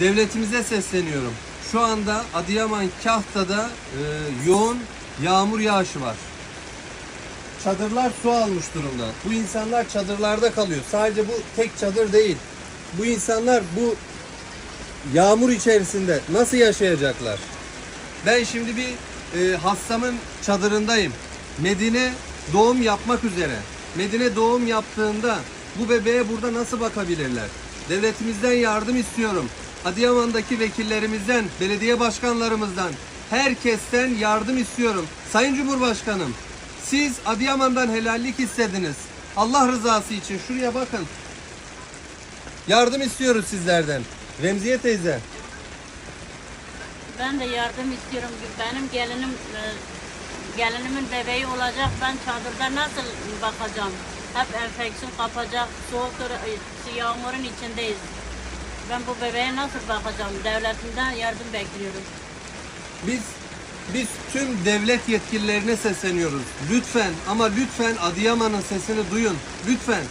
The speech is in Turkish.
devletimize sesleniyorum. Şu anda Adıyaman Kahta'da e, yoğun yağmur yağışı var. Çadırlar su almış durumda. Bu insanlar çadırlarda kalıyor. Sadece bu tek çadır değil. Bu insanlar bu yağmur içerisinde nasıl yaşayacaklar? Ben şimdi bir e, hastamın çadırındayım. Medine doğum yapmak üzere. Medine doğum yaptığında bu bebeğe burada nasıl bakabilirler? Devletimizden yardım istiyorum. Adıyaman'daki vekillerimizden, belediye başkanlarımızdan, herkesten yardım istiyorum. Sayın Cumhurbaşkanım, siz Adıyaman'dan helallik istediniz. Allah rızası için şuraya bakın. Yardım istiyoruz sizlerden. Remziye teyze. Ben de yardım istiyorum. Benim gelinim e, gelinimin bebeği olacak. Ben çadırda nasıl bakacağım? Hep enfeksiyon kapacak. Soğuktur, e, yağmurun içindeyiz. Ben bu bebeğe nasıl bakacağım? Devletimden yardım bekliyorum. Biz biz tüm devlet yetkililerine sesleniyoruz. Lütfen ama lütfen Adıyaman'ın sesini duyun. Lütfen